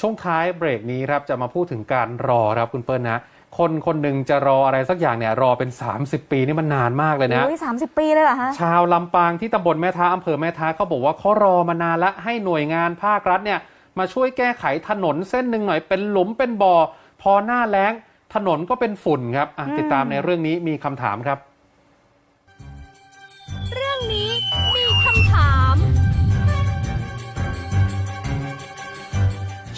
ช่วงท้ายเบรกนี้ครับจะมาพูดถึงการรอครับคุณเปิ้ลนะคนคนหนึ่งจะรออะไรสักอย่างเนี่ยรอเป็น 30 ปีนี่มันนานมากเลยนะอุ้ยสามสิบปีเลยเหรอฮะชาวลำปางที่ตำบลแม่ท้าอำเภอแม่ท้าเขาบอกว่าเขารอมานานแล้วให้หน่วยงานภาครัฐเนี่ยมาช่วยแก้ไขถนนเส้นหนึ่งหน่อยเป็นหลุมเป็นบ่อพอหน้าแล้งถนนก็เป็นฝุ่นครับอะอืมติดตามในเรื่องนี้มีคำถามครับ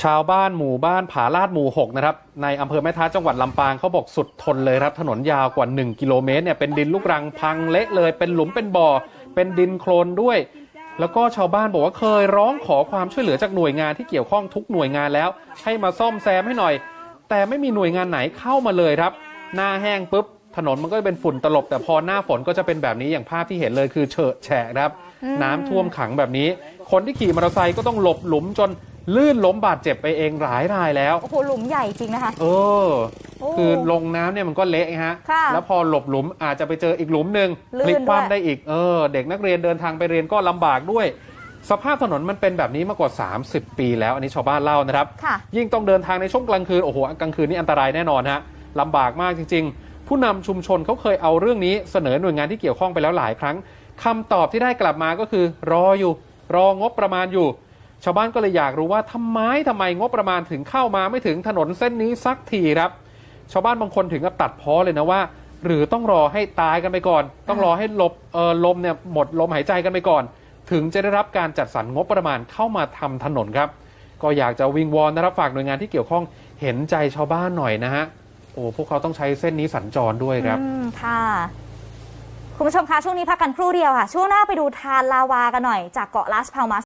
ชาวบ้านหมู่บ้านผาลาดหมู่6นะครับในอำเภอแม่ท้าจังหวัดลำปางเขาบอกสุดทนเลยครับ ถนนยาวกว่า 1 กิโลเมตรเนี่ยเป็นดินลูกรังพังเละเลย เป็นหลุมเป็นบ่อ เป็นดินโคลนด้วย แล้วก็ชาวบ้านบอกว่าเคยร้องขอความช่วยเหลือจากหน่วยงานที่เกี่ยวข้องทุกหน่วยงานแล้ว ให้มาซ่อมแซมให้หน่อย แต่ไม่มีหน่วยงานไหนเข้ามาเลยครับ หน้าแห้งปุ๊บถนนมันก็จะเป็นฝุ่นตลบ แต่พอหน้าฝนก็จะเป็นแบบนี้อย่างภาพที่เห็นเลยคือเฉอะแฉะครับ น้ำท่วมขังแบบนี้ คนที่ขี่มอเตอร์ไซค์ก็ต้องหลบหลุมจน ลื่นล้มบาดเจ็บไปเองหลายรายแล้ว โอ้โหหลุมใหญ่จริงนะคะ เออ โอ้คือลงน้ำเนี่ยมันก็เละฮะ ค่ะแล้วพอหลบหลุมอาจจะไปเจออีกหลุมหนึ่งลื่นพลิกคว่ำด้วยได้อีก เออ เด็กนักเรียนเดินทางไปเรียนก็ลำบากด้วย สภาพถนนมันเป็นแบบนี้มากว่า 30 ปีแล้ว อันนี้ชาวบ้านเล่านะครับ ค่ะ ยิ่งต้องเดินทางในช่วงกลางคืน โอ้โห กลางคืนนี่อันตรายแน่นอนฮะลำบากมากจริง ๆ ผู้นำชุมชนเขาเคยเอาเรื่องนี้เสนอหน่วยงานที่เกี่ยวข้องไปแล้วหลายครั้งคำตอบที่ได้กลับมาก็คือ รออยู่ รองบประมาณอยู่ ชาวบ้านก็เลยอยากรู้ว่าทำไมทำไมงบประมาณถึงเข้ามาไม่ถึงถนนเส้นนี้สักทีครับ ชาวบ้านบางคนถึงกับตัดพ้อเลยนะว่า หรือต้องรอให้ตายกันไปก่อน ต้องรอให้ลบเออลมเนี่ยหมดลมหายใจกันไปก่อน ถึงจะได้รับการจัดสรรงบประมาณเข้ามาทำถนนครับ ก็อยากจะวิงวอนนะครับฝากหน่วยงานที่เกี่ยวข้องเห็นใจชาวบ้านหน่อยนะฮะโอ้พวกเขาต้องใช้เส้นนี้สัญจรด้วยครับค่ะคุณผู้ชมคะช่วงนี้พักกันครู่เดียวค่ะ ช่วงหน้าไปดูทานลาวากันหน่อย จากเกาะลาสพาลมัส